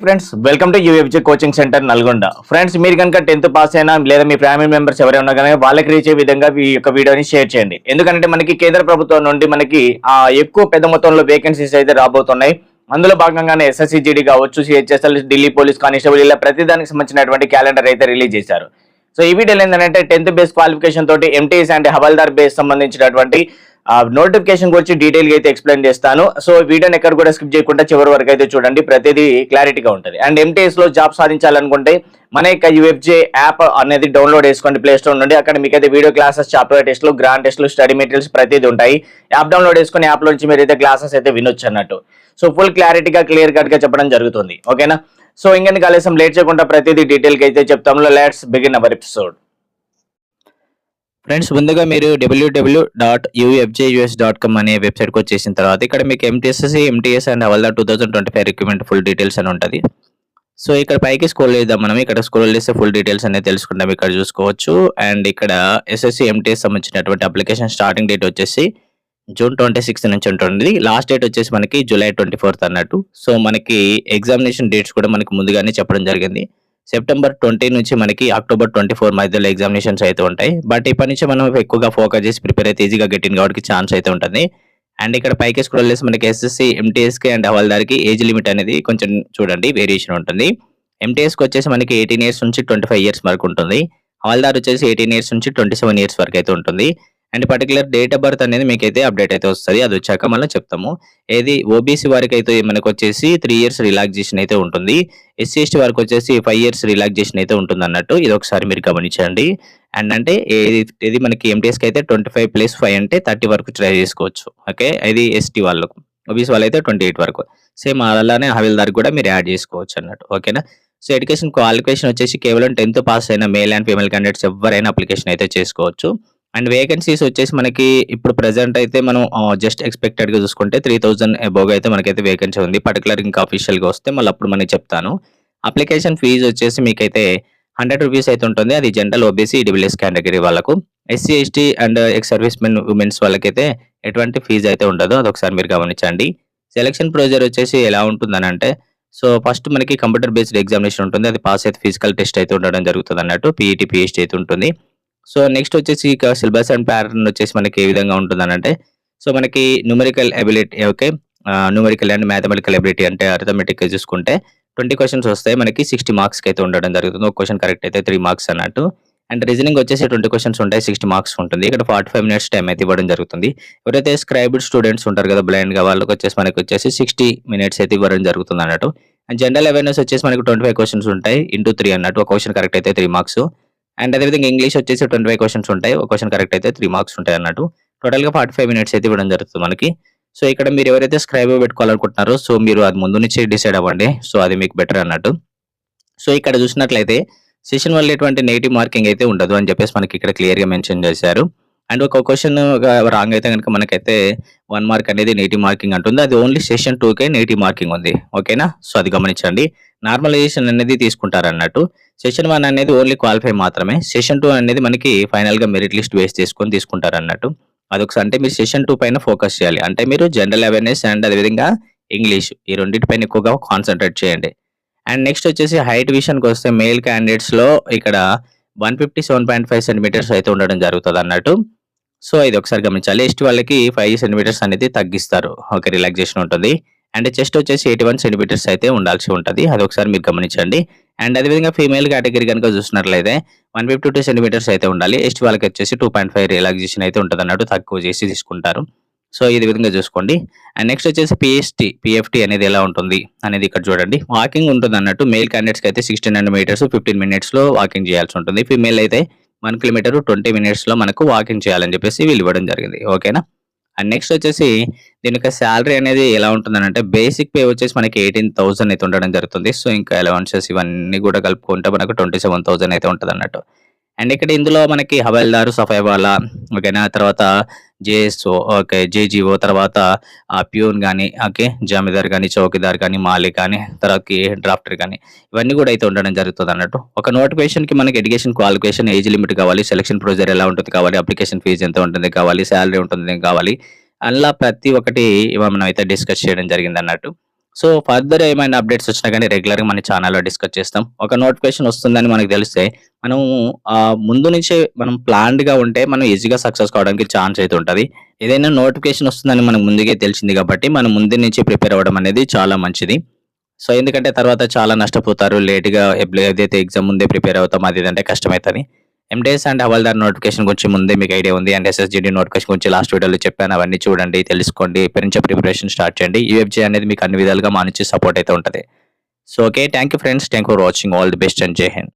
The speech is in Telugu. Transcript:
Friends welcome to UFJ coaching centre Nalgonda friends మీరు కనుక టెన్త్ పాస్ అయినా లేదా మీ ఫ్యామిలీ మెంబర్స్ ఎవరైనా కనుక వాళ్ళకి రీచ్ అయ్యే విధంగా ఈ యొక్క వీడియోని షేర్ చేయండి. ఎందుకంటే మనకి కేంద్ర ప్రభుత్వం నుండి మనకి ఎక్కువ పెద్ద మొత్తంలో వేకెన్సీస్ అయితే రాబోతున్నాయి. అందులో భాగంగానే ఎస్ఎస్సీజీడీ కావచ్చు సిహెచ్ఎస్ఎల్ ఢిల్లీ పోలీస్ కానిస్టేబుల్ ఇలా ప్రతి దానికి సంబంధించినటువంటి క్యాలెండర్ అయితే రిలీజ్ చేశారు. సో ఈ వీడియోలో ఏంటంటే టెన్త్ బేస్ క్వాలిఫికేషన్ తోటి ఎంటీఎస్ అండ్ హవల్దార్ బేస్ సంబంధించినటువంటి నోటిఫికేషన్ గురించి డీటెయిల్గా అయితే ఎక్స్ప్లెయిన్ చేస్తాను. సో వీడియోని ఎక్కడ కూడా స్కిప్ చేయకుండా చివరి వరకు అయితే చూడండి. ప్రతిదీ క్లారిటీగా ఉంటుంది. అండ్ ఎంటీఎస్లో జాబ్ సాధించాలనుకుంటే మన యొక్క యూఎఫ్జే యాప్ అనేది డౌన్లోడ్ చేసుకోండి. ప్లే స్టోర్ నుండి అక్కడ మీకు అయితే వీడియో క్లాసెస్ చాప్టర్ టెస్ట్లు గ్రాండ్ టెస్ట్లు స్టడీ మెటీరియల్స్ ప్రతిదీ ఉంటాయి. యాప్ డౌన్లోడ్ చేసుకుని యాప్ నుంచి మీరు అయితే క్లాసెస్ అయితే వినొచ్చు అన్నట్టు. సో ఫుల్ క్లారిటీగా క్లియర్ కట్గా చెప్పడం జరుగుతుంది. ఓకేనా సో ఇంకెందుకు ఆలస్యం లేట్ చేయకుండా ప్రతిదీ డీటెయిల్గా అయితే చెప్తాము. Let's begin our episode friends ముందుగా మీరు WWW dot UFJUS dot com అనే వెబ్సైట్కి వచ్చేసిన తర్వాత ఇక్కడ మీకు MTSS MTS and havaldar two thousand twenty five recruitment full details అని ఉంటుంది. సో ఇక్కడ పైకి స్క్రోల్ చేద్దాం మనం. ఇక్కడ స్క్రోల్ చేస్తే ఫుల్ డీటెయిల్స్ అనేది తెలుసుకుంటాం ఇక్కడ చూసుకోవచ్చు. అండ్ ఇక్కడ ఎస్ఎస్సి ఎంటీఎస్ సంబంధించినటువంటి అప్లికేషన్ స్టార్టింగ్ డేట్ వచ్చేసి జూన్ ట్వంటీ సిక్స్త్ నుంచి ఉంటుంది. లాస్ట్ డేట్ వచ్చేసి మనకి జూలై ట్వంటీ ఫోర్త్ అన్నట్టు. సో మనకి ఎగ్జామినేషన్ డేట్స్ కూడా మనకి ముందుగానే చెప్పడం జరిగింది. సెప్టెంబర్ ట్వంటీ నుంచి మనకి అక్టోబర్ ట్వంటీ ఫోర్ మధ్యలో ఎగ్జామినేషన్స్ అయితే ఉంటాయి. బట్ ఇప్పటి నుంచి మనం ఎక్కువగా ఫోకస్ చేసి ప్రిపేర్ అయితే ఈజీగా గెట్టిన కాబట్టి ఛాన్స్ అయితే ఉంటుంది. అండ్ ఇక్కడ పైకి స్క్రోల్ చేసి మనకి ఎస్ఎస్సి ఎంటీఎస్కి అండ్ హవాల్దార్కి ఏజ్ లిమిట్ అనేది కొంచెం చూడండి వేరియేషన్ ఉంటుంది. ఎంటీఎస్కి వచ్చేసి మనకి ఎయిటీన్ ఇయర్స్ నుంచి ట్వంటీ ఫైవ్ ఇయర్స్ వరకు ఉంటుంది. హవాల్దార్ వచ్చేసి ఎయిటీన్ ఇయర్స్ నుంచి ట్వంటీ సెవెన్ ఇయర్స్ వరకు అయితే ఉంటుంది. And particular date of birth అనేది మీకు అయితే అప్డేట్ అయితే వస్తుంది. అది వచ్చాక మళ్ళీ చెప్తాము. ఏది ఓబీసీ వారికి అయితే మనకు వచ్చేసి త్రీ ఇయర్స్ రిలాక్సేషన్ అయితే ఉంటుంది. ఎస్సీ ఎస్టీ వారికి వచ్చేసి ఫైవ్ ఇయర్స్ రిలాక్సేషన్ అయితే ఉంటుంది అన్నట్టు ఇది ఒకసారి మీరు గమనించండి. అండ్ అంటే ఏది ఇది మనకి ఎంటీఎస్కి అయితే ట్వంటీ ఫైవ్ ప్లస్ ఫైవ్ అంటే థర్టీ వరకు ట్రై చేసుకోవచ్చు. ఓకే? ఇది ఎస్టీ వాళ్ళకు. ఓబీసీ వాళ్ళు అయితే ట్వంటీ ఎయిట్ వరకు. సేమ్ అలానే హవిల్దార్ కూడా మీరు యాడ్ చేసుకోవచ్చు అన్నట్టు. ఓకేనా? సో ఎడ్యుకేషన్ క్వాలిఫికేషన్ వచ్చేసి కేవలం టెన్త్ పాస్ అయిన మేల్ అండ్ ఫీమేల్ క్యాండిడేట్స్ ఎవరైనా అప్లికేషన్ అయితే చేసుకోవచ్చు. అండ్ వేకెన్సీస్ వచ్చేసి మనకి ఇప్పుడు ప్రెసెంట్ అయితే మనం జస్ట్ ఎక్స్పెక్టెడ్గా చూసుకుంటే త్రీ థౌసండ్ అబోవ్ అయితే మనకైతే వేకెన్సీ ఉంది. పర్టికులర్ ఇంకా అఫీషియల్గా వస్తే మళ్ళీ అప్పుడు మనకి చెప్తాను. అప్లికేషన్ ఫీజు వచ్చేసి మీకైతే హండ్రెడ్ రూపీస్ అయితే ఉంటుంది. అది జనరల్ ఓబీసీ డబ్ల్యూఎస్ కేటగిరీ వాళ్ళకు. SC ST and ex servicemen womens వాళ్ళకైతే ఎటువంటి ఫీజు అయితే ఉండదు. అదొకసారి మీరు గమనించండి. సెలక్షన్ ప్రొసీజర్ వచ్చేసి ఎలా ఉంటుందని అంటే సో ఫస్ట్ మనకి కంప్యూటర్ బేస్డ్ ఎగ్జామినేషన్ ఉంటుంది. అది పాస్ అయితే ఫిజికల్ టెస్ట్ అయితే ఉండడం జరుగుతుంది అన్నట్టు. పీఈటీ పిహెచ్డి అయితే ఉంటుంది. సో నెక్స్ట్ వచ్చేసి ఇక సిలబస్ అండ్ ప్యాటర్న్ వచ్చేసి మనకి ఏ విధంగా ఉంటుందని అంటే సో మనకి numerical ability okay numerical and mathematical ability అంటే అర్థమెటిక్గా చూసుకుంటే ట్వంటీ క్వశ్చన్స్ వస్తాయి మనకి సిక్స్టీ మార్క్స్కి అయితే ఉండడం జరుగుతుంది. ఒక క్వశ్చన్ కరెక్ట్ అయితే త్రీ మార్క్స్ అన్నట్టు. అండ్ రీజనింగ్ వచ్చేసి ట్వంటీ క్వశ్చన్స్ ఉంటాయి సిక్స్టీ మార్క్స్ ఉంటుంది. ఇక్కడ ఫార్టీ ఫైవ్ మినిట్స్ టైం అయితే ఇవ్వడం జరుగుతుంది. ఎవరైతే స్క్రైబ్డ్ స్టూడెంట్స్ ఉంటారు కదా బ్లైండ్గా వాళ్ళకి వచ్చేసి మనకి వచ్చేసి సిక్స్టీ మినిట్స్ అయితే ఇవ్వడం జరుగుతుంది అన్నట్టు. అండ్ జనరల్ అవేర్నెస్ వచ్చేసి మనకి ట్వంటీ ఫైవ్ క్వశ్చన్స్ ఉంటాయి ఇంటూ త్రీ అన్నట్టు. ఒక క్వశ్చన్ కరెక్ట్ అయితే త్రీ మార్క్స్ అండ్ అదేవిధంగా ఇంగ్లీష్ వచ్చేసి ట్వంటీ ఫైవ్ క్వశ్చన్స్ ఉంటాయి. ఒక క్వశ్చన్ కరెక్ట్ అయితే త్రీ మార్క్స్ ఉంటాయి అన్నట్టు. టోటల్గా ఫార్టీ ఫైవ్ మినిట్స్ అయితే ఇవ్వడం జరుగుతుంది మనకి. సో ఇక్కడ మీరు ఎవరైతే స్క్రైబ్ పెట్టుకోవాలనుకుంటున్నారో సో మీరు అది ముందు నుంచి డిసైడ్ అవ్వండి. సో అది మీకు బెటర్ అన్నట్టు. సో ఇక్కడ చూసినట్లయితే సెషన్ వల్ల ఎటువంటి నెగిటివ్ మార్కింగ్ అయితే ఉండదు అని చెప్పేసి మనకి ఇక్కడ క్లియర్గా మెన్షన్ చేశారు. అండ్ ఒక క్వశ్చన్ రాంగ్ అయితే కనుక మనకైతే వన్ మార్క్ అనేది నెగిటివ్ మార్కింగ్ అంటుంది. అది ఓన్లీ సెషన్ కే నెగిటివ్ మార్కింగ్ ఉంది. ఓకేనా సో అది గమనించండి. నార్మలైజేషన్ అనేది తీసుకుంటారు అన్నట్టు సెషన్ వన్ అనేది ఓన్లీ క్వాలిఫై మాత్రమే. సెషన్ టూ అనేది మనకి ఫైనల్గా మెరిట్ లిస్ట్ బేస్ చేసుకొని తీసుకుంటారు అన్నట్టు అదొకసారి అంటే మీరు సెషన్ టూ పైన ఫోకస్ చేయాలి. అంటే మీరు జనరల్ అవేర్నెస్ అండ్ అదేవిధంగా ఇంగ్లీష్ ఈ రెండింటిపైన ఎక్కువగా కాన్సన్ట్రేట్ చేయండి. అండ్ నెక్స్ట్ వచ్చేసి హైట్ విషయానికి వస్తే మేల్ క్యాండిడేట్స్లో ఇక్కడ one fifty seven point five centimetres అయితే ఉండడం జరుగుతుంది అన్నట్టు సో ఇది ఒకసారి గమనించాలి. ఎస్ట్ వాళ్ళకి ఫైవ్ సెంటీమీటర్స్ అనేది తగ్గిస్తారు. ఒక రిలాక్సేషన్ ఉంటుంది. అండ్ చెస్ట్ వచ్చేసి ఎయిటీ వన్ సెంటీమీటర్స్ అయితే ఉండాల్సి ఉంటుంది. అది ఒకసారి మీరు గమనించండి. అండ్ అదేవిధంగా ఫీమేల్ కేటగిరీ కనుక చూసినట్లయితే వన్ ఫిఫ్టీ టూ సెంటీమీటర్స్ అయితే ఉండాలి. ఎస్ట్ వాళ్ళకి వచ్చేసి టూ పాయింట్ ఫైవ్ రిలాక్సేషన్ అయితే ఉంటుంది అన్నట్టు తక్కువ చేసి తీసుకుంటారు. సో ఇది విధంగా చూసుకోండి. అండ్ నెక్స్ట్ వచ్చేసి పిఎస్టీ పిఎఫ్టీ అనేది ఎలా ఉంటుంది అనేది ఇక్కడ చూడండి. వాకింగ్ ఉంటుంది అన్నట్టు మేల్ క్యాండిడేట్స్కి అయితే సిక్స్టీన్ హండ్రెడ్ మీటర్స్ ఫిఫ్టీన్ మినిట్స్లో వాకింగ్ చేయాల్సి ఉంటుంది. ఫీమేల్ అయితే వన్ కిలోమీటర్ ట్వంటీ మినిట్స్లో మనకు వాకింగ్ చేయాలని చెప్పేసి వీళ్ళు ఇవ్వడం జరిగింది. ఓకేనా? అండ్ నెక్స్ట్ వచ్చేసి దీని యొక్క శాలరీ అనేది ఎలా ఉంటుందని అంటే బేసిక్ పే వచ్చేసి మనకి ఎయిటీన్ థౌసండ్ అయితే ఉండడం జరుగుతుంది. సో ఇంకా అలవెన్సెస్ ఇవన్నీ కూడా కలుపుకుంటే మనకు ట్వంటీ సెవెన్ థౌసండ్ అయితే ఉంటుంది అన్నట్టు అండ్ ఇక్కడ ఇందులో మనకి హవల్దారు సఫైవాలా ఓకేనా? తర్వాత జేఎస్ఓ ఓకే జేజీఓ తర్వాత ఆ ప్యూన్ కానీ ఓకే జామీదార్ కానీ చౌకీదార్ కానీ మాలిక్ కానీ తర్వాత డ్రాఫ్టర్ కానీ ఇవన్నీ కూడా అయితే ఉండడం జరుగుతుంది అన్నట్టు. ఒక నోటిఫికేషన్కి మనకి ఎడ్యుకేషన్ క్వాలిఫికేషన్ ఏజ్ లిమిట్ కావాలి సెలక్షన్ ప్రొసీజర్ ఎలా ఉంటుంది కావాలి అప్లికేషన్ ఫీజు ఎంత ఉంటుంది కావాలి శాలరీ ఉంటుంది కావాలి అలా ప్రతి ఒక్కటి మనం అయితే డిస్కస్ చేయడం జరిగింది అన్నట్టు. సో ఫర్దర్ ఏమైనా అప్డేట్స్ వచ్చినా కానీ రెగ్యులర్గా మన ఛానల్లో డిస్కస్ చేస్తాం. ఒక నోటిఫికేషన్ వస్తుందని మనకు తెలిస్తే మనం ముందు నుంచే మనం ప్లాన్డ్గా ఉంటే మనం ఈజీగా సక్సెస్ కావడానికి ఛాన్స్ అయితే ఉంటుంది. ఏదైనా నోటిఫికేషన్ వస్తుందని మనకు ముందుగా తెలిసింది కాబట్టి మనం ముందు నుంచి ప్రిపేర్ అవ్వడం అనేది చాలా మంచిది. సో ఎందుకంటే తర్వాత చాలా నష్టపోతారు లేట్గా ఏదైతే ఎగ్జామ్ ముందే ప్రిపేర్ అవుతాం అది ఏంటంటే కష్టమవుతుంది. ఎండేస్ అండ్ హవల్దార్ నోటిఫికేషన్ గురించి ముందే మీకు ఐడియా ఉంది. అండ్ ఎస్ఎస్జిడి నోటిఫికేషన్ గురించి లాస్ట్ వీడియోలో చెప్పాను. అవన్నీ చూడండి తెలుసుకోండి ఇప్పటి ప్రిపరేషన్ స్టార్ట్ చేయండి. యూఎఫ్జే అనేది మీకు అన్ని విధాలుగా మా నుంచి సపోర్ట్ అయితే ఉంటుంది. So okay thank you friends thank for watching all the best and Jai Hind